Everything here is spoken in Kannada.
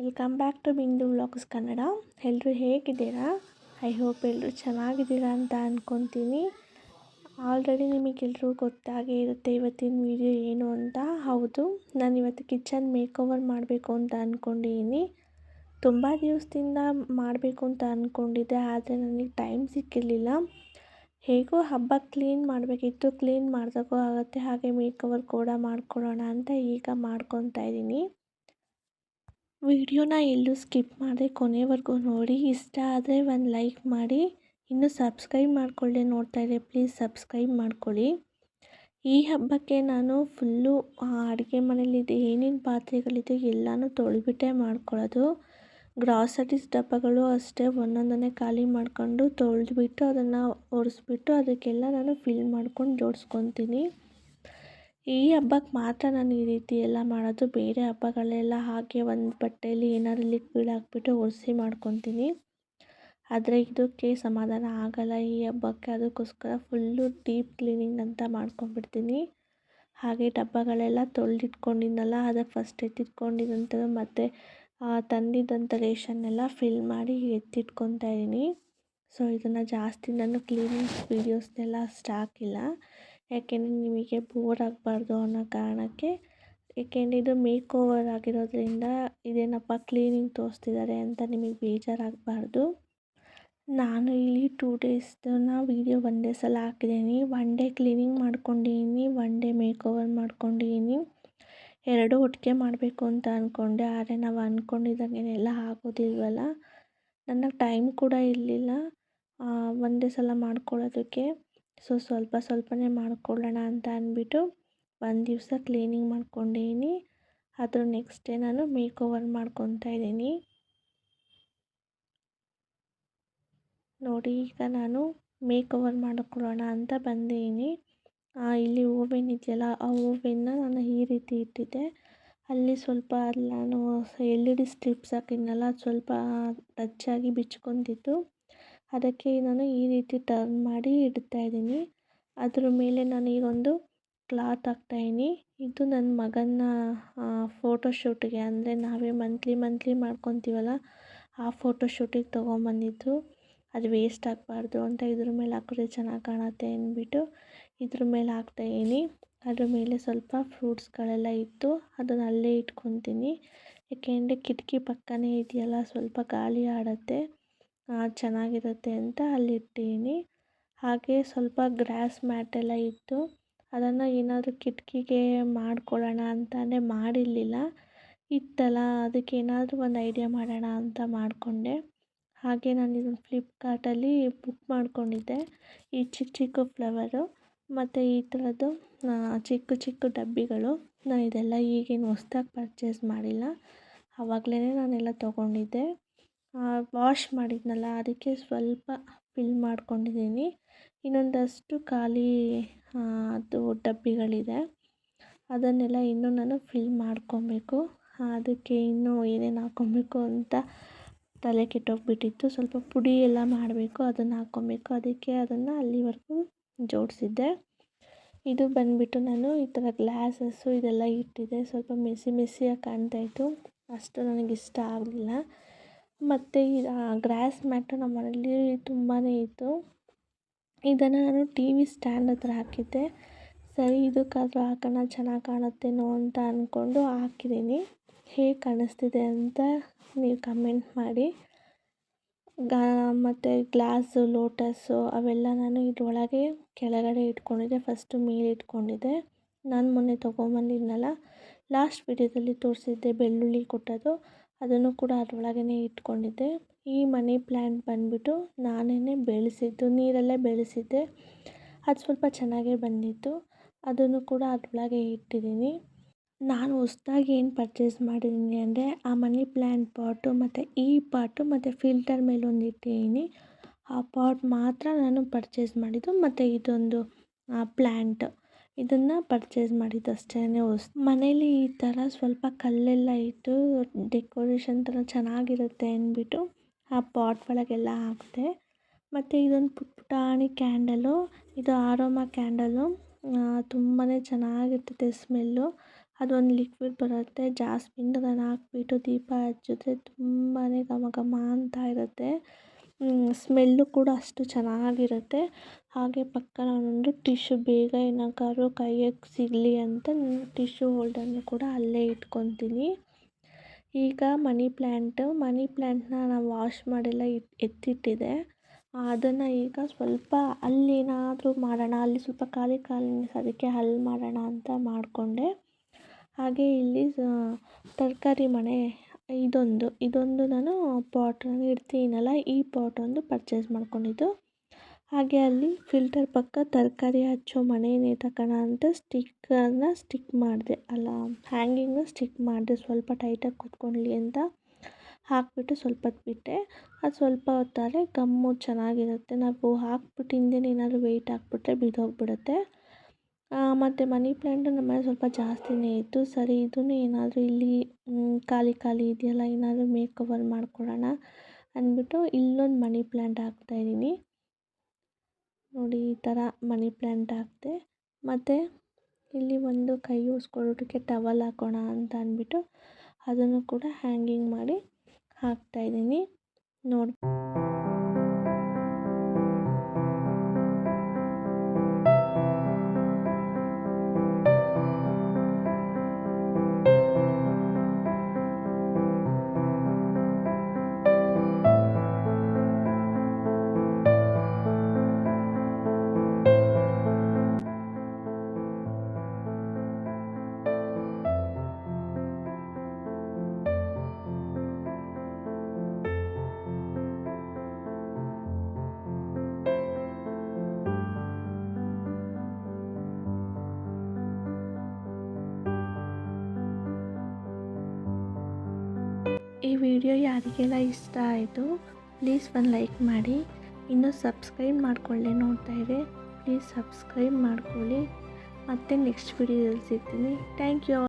Welcome back to Bindu vlogs Kannada ಎಲ್ಲರೂ ಹೇಗಿದ್ದೀರಾ? ಐ ಹೋಪ್ ಎಲ್ಲರೂ ಚೆನ್ನಾಗಿದ್ದೀರಾ ಅಂತ ಅಂದ್ಕೊತೀನಿ ಆಲ್ರೆಡಿ ನಿಮಗೆಲ್ಲರೂ ಗೊತ್ತಾಗೇ ಇರುತ್ತೆ ಇವತ್ತಿನ ವಿಡಿಯೋ ಏನು ಅಂತ. ಹೌದು, ನಾನು ಇವತ್ತು ಕಿಚನ್ ಮೇಕ್ ಓವರ್ ಮಾಡಬೇಕು ಅಂತ ಅಂದ್ಕೊಂಡಿದ್ದೀನಿ ತುಂಬ ದಿವಸದಿಂದ ಮಾಡಬೇಕು ಅಂತ ಅಂದ್ಕೊಂಡಿದ್ದೆ ಆದರೆ ನನಗೆ ಟೈಮ್ ಸಿಕ್ಕಿರಲಿಲ್ಲ. ಹೇಗೋ ಹಬ್ಬ ಕ್ಲೀನ್ ಮಾಡಬೇಕಿತ್ತು ಕ್ಲೀನ್ ಮಾಡಿದಾಗೂ ಆಗುತ್ತೆ, ಹಾಗೆ ಮೇಕ್ ಓವರ್ ಕೂಡ ಮಾಡ್ಕೊಳ್ಳೋಣ ಅಂತ ಈಗ ಮಾಡ್ಕೊತಾ ಇದ್ದೀನಿ. ವಿಡಿಯೋನ ಎಲ್ಲೂ ಸ್ಕಿಪ್ ಮಾಡದೆ ಕೊನೆವರೆಗೂ ನೋಡಿ. ಇಷ್ಟ ಆದರೆ ಒಂದು ಲೈಕ್ ಮಾಡಿ. ಇನ್ನೂ ಸಬ್ಸ್ಕ್ರೈಬ್ ಮಾಡಿಕೊಳ್ಳಿ ನೋಡ್ತಾ ಇದ್ದರೆ ಪ್ಲೀಸ್ ಸಬ್ಸ್ಕ್ರೈಬ್ ಮಾಡ್ಕೊಳ್ಳಿ. ಈ ಹಬ್ಬಕ್ಕೆ ನಾನು ಫುಲ್ಲು ಅಡುಗೆ ಮನೇಲಿದೆ ಏನೇನು ಪಾತ್ರೆಗಳಿದೆ ಎಲ್ಲನೂ ತೊಳೆದ್ಬಿಟ್ಟೆ ಮಾಡ್ಕೊಳ್ಳೋದು. ಗ್ರಾಸರೀಸ್ ಡಬ್ಬಗಳು ಅಷ್ಟೇ ಒಂದೊಂದನ್ನೇ ಖಾಲಿ ಮಾಡಿಕೊಂಡು ತೊಳೆದ್ಬಿಟ್ಟು ಅದನ್ನು ಒರೆಸ್ಬಿಟ್ಟು ಅದಕ್ಕೆಲ್ಲ ನಾನು ಫಿಲ್ ಮಾಡ್ಕೊಂಡು ಜೋಡಿಸ್ಕೊತೀನಿ. ಈ ಹಬ್ಬಕ್ಕೆ ಮಾತ್ರ ನಾನು ಈ ರೀತಿ ಎಲ್ಲ ಮಾಡೋದು. ಬೇರೆ ಹಬ್ಬಗಳೆಲ್ಲ ಹಾಗೆ ಒಂದು ಬಟ್ಟೆಯಲ್ಲಿ ಏನಾದ್ರು ಲಿಕ್ವಿಡ್ ಹಾಕ್ಬಿಟ್ಟು ಒರೆಸಿ ಮಾಡ್ಕೊತೀನಿ. ಆದರೆ ಇದಕ್ಕೆ ಸಮಾಧಾನ ಆಗೋಲ್ಲ. ಈ ಹಬ್ಬಕ್ಕೆ ಅದಕ್ಕೋಸ್ಕರ ಫುಲ್ಲು ಡೀಪ್ ಕ್ಲೀನಿಂಗ್ ಅಂತ ಮಾಡ್ಕೊಂಡ್ಬಿಡ್ತೀನಿ. ಹಾಗೆ ಡಬ್ಬಗಳೆಲ್ಲ ತೊಳೆದಿಟ್ಕೊಂಡಿದ್ನಲ್ಲ ಅದಕ್ಕೆ ಫಸ್ಟ್ ಎತ್ತಿಟ್ಕೊಂಡಿದ್ದಂಥದ್ದು ಮತ್ತು ತಂದಿದ್ದಂಥ ರೇಷನ್ನೆಲ್ಲ ಫಿಲ್ ಮಾಡಿ ಎತ್ತಿಟ್ಕೊತಾ ಇದ್ದೀನಿ ಸೊ ಇದನ್ನು ಜಾಸ್ತಿ ನಾನು ಕ್ಲೀನಿಂಗ್ ವೀಡಿಯೋಸ್ನೆಲ್ಲ ಅಷ್ಟು ಹಾಕಿಲ್ಲ. ಯಾಕೆಂದರೆ ನಿಮಗೆ ಬೋರ್ ಆಗಬಾರ್ದು ಅನ್ನೋ ಕಾರಣಕ್ಕೆ ಏಕೆಂದರೆ ಇದು ಮೇಕ್ ಓವರ್ ಆಗಿರೋದ್ರಿಂದ ಇದೇನಪ್ಪ ಕ್ಲೀನಿಂಗ್ ತೋರಿಸ್ತಿದ್ದಾರೆ ಅಂತ ನಿಮಗೆ ಬೇಜಾರಾಗಬಾರ್ದು. ನಾನು ಇಲ್ಲಿ ಟೂ ಡೇಸ್ನ ವೀಡಿಯೋ ಒಂದೇ ಸಲ ಹಾಕಿದ್ದೀನಿ. ಒನ್ ಡೇ ಕ್ಲೀನಿಂಗ್ ಮಾಡ್ಕೊಂಡಿದ್ದೀನಿ ಒನ್ ಡೇ ಮೇಕ್ ಓವರ್ ಮಾಡ್ಕೊಂಡಿದ್ದೀನಿ. ಎರಡೂ ಒಟ್ಟಿಗೆ ಮಾಡಬೇಕು ಅಂತ ಅಂದ್ಕೊಂಡೆ ಆದರೆ ನಾವು ಅಂದ್ಕೊಂಡಿದ್ದಂಗೆ ಎಲ್ಲ ಆಗೋದಿಲ್ವಲ್ಲ? ನನಗೆ ಟೈಮ್ ಕೂಡ ಇರಲಿಲ್ಲ. ಒಂದೇ ಸಲ ಮಾಡ್ಕೊಳ್ಳೋದಕ್ಕೆ. ಸೊ ಸ್ವಲ್ಪ ಸ್ವಲ್ಪನೇ ಮಾಡ್ಕೊಳ್ಳೋಣ ಅಂತ ಅಂದ್ಬಿಟ್ಟು ಒಂದು ದಿವಸ ಕ್ಲೀನಿಂಗ್ ಮಾಡ್ಕೊಂಡಿದ್ದೀನಿ ಅದ್ರ ನೆಕ್ಸ್ಟ್ ಡೇ ನಾನು ಮೇಕ್ ಓವರ್ ಮಾಡ್ಕೊತಾ ಇದ್ದೀನಿ. ನೋಡಿ, ಈಗ ನಾನು ಮೇಕ್ ಓವರ್ ಮಾಡ್ಕೊಳ್ಳೋಣ ಅಂತ ಬಂದಿದ್ದೀನಿ ಇಲ್ಲಿ ಓವೆನ್ ಇದೆಯಲ್ಲ, ಆ ಓವೆನ್ನ ನಾನು ಈ ರೀತಿ ಇಟ್ಟಿದ್ದೆ. ಅಲ್ಲಿ ಸ್ವಲ್ಪ ಅಲ್ಲಿ ನಾನು ಎಲ್ ಇ ಡಿ ಸ್ಟ್ರಿಪ್ಸ್ ಹಾಕಿದ್ನಲ್ಲ, ಅದು ಸ್ವಲ್ಪ ಟಚ್ಚಾಗಿ ಬಿಚ್ಕೊತಿತ್ತು ಅದಕ್ಕೆ ನಾನು ಈ ರೀತಿ ಟರ್ನ್ ಮಾಡಿ ಇಡ್ತಾ ಇದ್ದೀನಿ. ಅದ್ರ ಮೇಲೆ ನಾನು ಈಗೊಂದು ಕ್ಲಾತ್ ಹಾಕ್ತಾಯಿದ್ದೀನಿ ಇದು ನನ್ನ ಮಗನ ಫೋಟೋಶೂಟಿಗೆ ಅಂದರೆ ನಾವೇ ಮಂತ್ಲಿ ಮಂತ್ಲಿ ಮಾಡ್ಕೊತೀವಲ್ಲ, ಆ ಫೋಟೋಶೂಟಿಗೆ ತೊಗೊಂಬಂದಿದ್ದು. ಅದು ವೇಸ್ಟ್ ಆಗಬಾರ್ದು ಅಂತ ಇದ್ರ ಮೇಲೆ ಹಾಕಿದ್ರೆ ಚೆನ್ನಾಗಿ ಕಾಣುತ್ತೆ ಅಂದ್ಬಿಟ್ಟು ಇದ್ರ ಮೇಲೆ ಹಾಕ್ತಾಯಿದ್ದೀನಿ ಅದ್ರ ಮೇಲೆ ಸ್ವಲ್ಪ ಫ್ರೂಟ್ಸ್ಗಳೆಲ್ಲ ಇತ್ತು ಅದನ್ನು ಅಲ್ಲೇ ಇಟ್ಕೊತೀನಿ. ಏಕೆಂದರೆ ಕಿಟಕಿ ಪಕ್ಕನೇ ಇದೆಯಲ್ಲ, ಸ್ವಲ್ಪ ಗಾಳಿ ಆಡುತ್ತೆ. ಚೆನ್ನಾಗಿರುತ್ತೆ ಅಂತ ಅಲ್ಲಿ ಇಟ್ಟಿದ್ದೀನಿ ಹಾಗೆ ಸ್ವಲ್ಪ ಗ್ರಾಸ್ ಮ್ಯಾಟ್ ಎಲ್ಲ ಇತ್ತು ಅದನ್ನು ಏನಾದರೂ ಕಿಟಕಿಗೆ ಮಾಡ್ಕೊಳ್ಳೋಣ ಅಂತಲೇ ಮಾಡಿರಲಿಲ್ಲ. ಇತ್ತಲ್ಲ, ಅದಕ್ಕೆ ಏನಾದರೂ ಒಂದು ಐಡಿಯಾ ಮಾಡೋಣ ಅಂತ ಮಾಡಿಕೊಂಡೆ. ಹಾಗೆ ನಾನು ಇದನ್ನು ಫ್ಲಿಪ್ಕಾರ್ಟಲ್ಲಿ ಬುಕ್ ಮಾಡಿಕೊಂಡಿದ್ದೆ. ಈ ಚಿಕ್ಕ ಚಿಕ್ಕ ಫ್ಲವರು ಮತ್ತು ಈ ಥರದ್ದು ಚಿಕ್ಕ ಚಿಕ್ಕ ಡಬ್ಬಿಗಳು. ನಾನು ಇದೆಲ್ಲ ಈಗೇನು ಹೊಸ್ದಾಗಿ ಪರ್ಚೇಸ್ ಮಾಡಿಲ್ಲ. ಆವಾಗಲೇ ನಾನೆಲ್ಲ ತೊಗೊಂಡಿದ್ದೆ. ವಾಶ್ ಮಾಡಿದ್ನಲ್ಲ, ಅದಕ್ಕೆ ಸ್ವಲ್ಪ ಫಿಲ್ ಮಾಡ್ಕೊಂಡಿದ್ದೀನಿ. ಇನ್ನೊಂದಷ್ಟು ಖಾಲಿ ಅದು ಡಬ್ಬಿಗಳಿದೆ. ಅದನ್ನೆಲ್ಲ ಇನ್ನೂ ನಾನು ಫಿಲ್ ಮಾಡ್ಕೊಬೇಕು. ಅದಕ್ಕೆ ಇನ್ನೂ ಏನೇನು ಹಾಕ್ಕೊಬೇಕು ಅಂತ ತಲೆ ಕೆಟ್ಟೋಗ್ಬಿಟ್ಟಿತ್ತು. ಸ್ವಲ್ಪ ಪುಡಿ ಎಲ್ಲ ಮಾಡಬೇಕು, ಅದನ್ನು ಹಾಕ್ಕೊಬೇಕು ಅದಕ್ಕೆ ಅದನ್ನು ಅಲ್ಲಿವರೆಗೂ ಜೋಡಿಸಿದ್ದೆ. ಇದು ಬಂದುಬಿಟ್ಟು ನಾನು ಈ ಥರ ಗ್ಲಾಸಸ್ಸು ಇದೆಲ್ಲ ಇಟ್ಟಿದ್ದೆ. ಸ್ವಲ್ಪ ಮೆಸಿ ಮೆಸಿಯಾಗಿ ಕಾಣ್ತಾಯಿತ್ತು ಅಷ್ಟು ನನಗಿಷ್ಟ ಆಗಲಿಲ್ಲ. ಮತ್ತು ಈ ಗ್ರಾಸ್ ಮ್ಯಾಟು ನಮ್ಮ ಮನೇಲಿ ತುಂಬಾ ಇತ್ತು. ಇದನ್ನು ನಾನು ಟಿ ವಿ ಸ್ಟ್ಯಾಂಡ್ ಹತ್ರ ಹಾಕಿದ್ದೆ. ಸರಿ, ಇದಕ್ಕಾದರೂ ಹಾಕೋಣ, ಚೆನ್ನಾಗಿ ಕಾಣುತ್ತೇನೋ ಅಂತ ಅಂದ್ಕೊಂಡು ಹಾಕಿದ್ದೀನಿ. ಹೇಗೆ ಕಾಣಿಸ್ತಿದೆ ಅಂತ ನೀವು ಕಮೆಂಟ್ ಮಾಡಿ. ಗಾ, ಮತ್ತು ಗ್ಲಾಸು ಲೋಟಸ್ಸು ಅವೆಲ್ಲ ನಾನು ಇದರೊಳಗೆ ಕೆಳಗಡೆ ಇಟ್ಕೊಂಡಿದ್ದೆ. ಫಸ್ಟು ಮೇಲೆ ಇಟ್ಕೊಂಡಿದ್ದೆ. ನಾನು ಮೊನ್ನೆ ತೊಗೊಂಬಂದಿದ್ನಲ್ಲ ಲಾಸ್ಟ್ ವಿಡಿಯೋದಲ್ಲಿ ತೋರಿಸಿದ್ದೆ ಬೆಳ್ಳುಳ್ಳಿ ಕೊಟ್ಟದ್ದು. ಅದನ್ನು ಕೂಡ ಅದರೊಳಗೇ ಇಟ್ಕೊಂಡಿದ್ದೆ. ಈ ಮನಿ ಪ್ಲ್ಯಾಂಟ್ ಬಂದುಬಿಟ್ಟು ನಾನೇ ಬೆಳೆಸಿದ್ದು, ನೀರಲ್ಲೇ ಬೆಳೆಸಿದ್ದೆ. ಅದು ಸ್ವಲ್ಪ ಚೆನ್ನಾಗೇ ಬಂದಿತ್ತು. ಅದನ್ನು ಕೂಡ ಅದರೊಳಗೆ ಇಟ್ಟಿದ್ದೀನಿ. ನಾನು ಹೊಸದಾಗಿ ಏನು ಪರ್ಚೇಸ್ ಮಾಡಿದ್ದೀನಿ ಅಂದರೆ ಆ ಮನಿ ಪ್ಲ್ಯಾಂಟ್ ಪಾಟು ಮತ್ತು ಈ ಪಾಟು ಮತ್ತು ಫಿಲ್ಟರ್ ಮೇಲೆ ಒಂದು ಇಟ್ಟಿದ್ದೀನಿ. ಆ ಪಾಟ್ ಮಾತ್ರ ನಾನು ಪರ್ಚೇಸ್ ಮಾಡಿದ್ದು ಮತ್ತು ಇದೊಂದು ಪ್ಲ್ಯಾಂಟ್ ಇದನ್ನು ಪರ್ಚೇಸ್ ಮಾಡಿದ್ದು ಅಷ್ಟೇ ಹೊಸ್ ಮನೇಲಿ ಈ ಥರ ಸ್ವಲ್ಪ ಕಲ್ಲೆಲ್ಲ ಇಟ್ಟು ಡೆಕೋರೇಷನ್ ಥರ ಚೆನ್ನಾಗಿರುತ್ತೆ ಅಂದ್ಬಿಟ್ಟು ಆ ಪಾಟ್ ಒಳಗೆಲ್ಲ ಹಾಕಿದೆ, ಮತ್ತು ಇದೊಂದು ಪುಟ್ ಪುಟಾಣಿ ಕ್ಯಾಂಡಲು ಇದು ಆರೋಮಾ ಕ್ಯಾಂಡಲು ತುಂಬಾ ಚೆನ್ನಾಗಿರ್ತೈತೆ ಸ್ಮೆಲ್ಲು ಅದೊಂದು ಲಿಕ್ವಿಡ್ ಬರುತ್ತೆ ಜಾಸ್ಮಿನ್ ಅದನ್ನು ಹಾಕ್ಬಿಟ್ಟು ದೀಪ ಹಚ್ಚಿದ್ರೆ ತುಂಬಾ ಘಮ ಘಮ ಅಂತ ಇರುತ್ತೆ. ಸ್ಮೆಲ್ಲು ಕೂಡ ಅಷ್ಟು ಚೆನ್ನಾಗಿರುತ್ತೆ. ಹಾಗೆ ಪಕ್ಕನ ಒಂದು ಟಿಶ್ಯೂ, ಬೇಗ ಏನಕ್ಕಾದ್ರು ಕೈಗೆ ಸಿಗಲಿ ಅಂತ ಟಿಶ್ಯೂ ಹೋಲ್ಡರ್ನು ಕೂಡ ಅಲ್ಲೇ ಇಟ್ಕೊತೀನಿ. ಈಗ ಮನಿ ಪ್ಲ್ಯಾಂಟು ಮನಿ ಪ್ಲ್ಯಾಂಟ್ನ ನಾನು ವಾಶ್ ಮಾಡೆಲ್ಲ ಇಟ್ಟು ಎತ್ತಿಟ್ಟಿದೆ. ಅದನ್ನು ಈಗ ಸ್ವಲ್ಪ ಅಲ್ಲೇನಾದರೂ ಮಾಡೋಣ, ಅಲ್ಲಿ ಸ್ವಲ್ಪ ಖಾಲಿ ಖಾಲಿ ಅದಕ್ಕೆ ಅಲ್ಲಿ ಮಾಡೋಣ ಅಂತ ಮಾಡಿಕೊಂಡೆ. ಹಾಗೆ ಇಲ್ಲಿ ತರಕಾರಿ ಮಣೆ ಇದೊಂದು ಇದೊಂದು ನಾನು ಪಾಟ್ ಇಡ್ತೀನಲ್ಲ, ಈ ಪಾಟ್ ಒಂದು ಪರ್ಚೇಸ್ ಮಾಡ್ಕೊಂಡಿದ್ದು. ಹಾಗೆ ಅಲ್ಲಿ ಫಿಲ್ಟರ್ ಪಕ್ಕ ತರಕಾರಿ ಹಚ್ಚೋ ಮಣೆನೇ ತಗೋಣ ಅಂತ ಸ್ಟಿಕ್ಕನ್ನು ಸ್ಟಿಕ್ ಮಾಡಿದೆ, ಅಲ್ಲ ಹ್ಯಾಂಗಿಂಗ್ನ ಸ್ಟಿಕ್ ಮಾಡಿದೆ, ಸ್ವಲ್ಪ ಟೈಟಾಗಿ ಕೂತ್ಕೊಳ್ಳಿ ಅಂತ ಹಾಕಿಬಿಟ್ಟು ಸ್ವಲ್ಪ ಹೊತ್ತು ಬಿಟ್ಟೆ. ಅದು ಸ್ವಲ್ಪ ಹೊತ್ತಾದರೆ ಗಮ್ಮು ಚೆನ್ನಾಗಿರುತ್ತೆ. ನಾವು ಹಾಕ್ಬಿಟ್ಟು ಹಿಂದೆನೇ ಏನಾದರೂ ವೆಯ್ಟ್ ಹಾಕ್ಬಿಟ್ರೆ ಬಿದ್ದೋಗ್ಬಿಡುತ್ತೆ. ಮತ್ತು ಮನಿ ಪ್ಲ್ಯಾಂಟು ನಮ್ಮನೇಲಿ ಸ್ವಲ್ಪ ಜಾಸ್ತಿಯೇ ಇತ್ತು. ಸರಿ ಇದೂ ಏನಾದರೂ ಇಲ್ಲಿ ಖಾಲಿ ಖಾಲಿ ಇದೆಯಲ್ಲ, ಏನಾದರೂ ಮೇಕ್ ಓವರ್ ಅಂದ್ಬಿಟ್ಟು ಇಲ್ಲೊಂದು ಮನಿ ಪ್ಲ್ಯಾಂಟ್ ಹಾಕ್ತಾಯಿದ್ದೀನಿ ನೋಡಿ, ಈ ಥರ ಮನಿ ಪ್ಲ್ಯಾಂಟ್ ಹಾಕಿದೆ. ಮತ್ತು ಇಲ್ಲಿ ಒಂದು ಕೈ ಉಸ್ಕೊಳ್ಳೋಕ್ಕೆ ಟವಲ್ ಹಾಕೋಣ ಅಂತ ಅಂದ್ಬಿಟ್ಟು ಅದನ್ನು ಕೂಡ ಹ್ಯಾಂಗಿಂಗ್ ಮಾಡಿ ಹಾಕ್ತಾಯಿದ್ದೀನಿ ನೋಡಿ ಈ ವಿಡಿಯೋ ಯಾರಿಗೆಲ್ಲ ಇಷ್ಟ ಆಯಿತು ಪ್ಲೀಸ್ ಒಂದು ಲೈಕ್ ಮಾಡಿ. ಇನ್ನೂ ಸಬ್ಸ್ಕ್ರೈಬ್ ಮಾಡ್ಕೊಳ್ಳಿ ನೋಡ್ತಾ ಇದೆ ಪ್ಲೀಸ್ ಸಬ್ಸ್ಕ್ರೈಬ್ ಮಾಡ್ಕೊಳ್ಳಿ. ಮತ್ತೆ ನೆಕ್ಸ್ಟ್ ವಿಡಿಯೋದಲ್ಲಿ ಸಿಗ್ತೀನಿ. Thank you